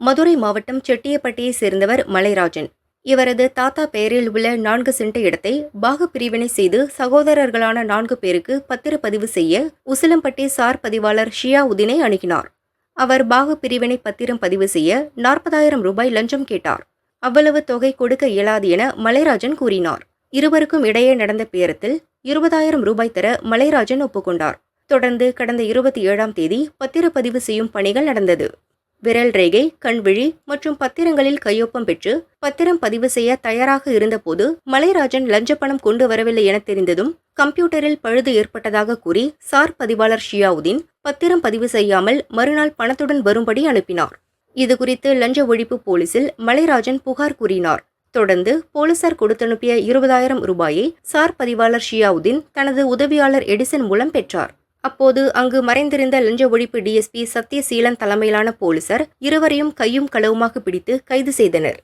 மதுரை மாவட்டம் செட்டியப்பட்டியை சேர்ந்தவர் மலைராஜன். இவரது தாத்தா பெயரில் உள்ள நான்கு சென்ட் இடத்தை பாக பிரிவினை செய்து சகோதரர்களான நான்கு பேருக்கு பத்திரப்பதிவு செய்ய உசிலம்பட்டி சார் பதிவாளர் ஷியா உதினை அணுகினார். அவர் பாக பிரிவினை பத்திரம் பதிவு செய்ய நாற்பதாயிரம் ரூபாய் லஞ்சம் கேட்டார். அவ்வளவு தொகை கொடுக்க இயலாது என மலைராஜன் கூறினார். இருவருக்கும் இடையே நடந்த பேரத்தில் இருபதாயிரம் ரூபாய் தர மலைராஜன் ஒப்புக்கொண்டார். தொடர்ந்து கடந்த இருபத்தி ஏழாம் தேதி பத்திரப்பதிவு செய்யும் பணிகள் நடந்தது. விரல் ரேகை கண்விழி மற்றும் பத்திரங்களில் கையொப்பம் பெற்று பத்திரம் பதிவு செய்ய தயாராக இருந்தபோது மலைராஜன் லஞ்ச பணம் கொண்டு வரவில்லை என தெரிந்ததும் கம்ப்யூட்டரில் பழுது ஏற்பட்டதாக கூறி சார் பதிவாளர் ஷியாவுதீன் பத்திரம் பதிவு செய்யாமல் மறுநாள் பணத்துடன் வரும்படி அனுப்பினார். இதுகுறித்து லஞ்ச ஒழிப்பு போலீசில் மலைராஜன் புகார் கூறினார். தொடர்ந்து போலீசார் கொடுத்தனுப்பிய இருபதாயிரம் ரூபாயை சார் பதிவாளர் ஷியாவுதீன் தனது உதவியாளர் எடிசன் மூலம் பெற்றார். அப்போது அங்கு மறைந்திருந்த லஞ்ச ஒழிப்பு டிஎஸ்பி சத்யசீலன் தலைமையிலான போலீசார் இருவரையும் கையும் களவுமாக பிடித்து கைது செய்தனர்.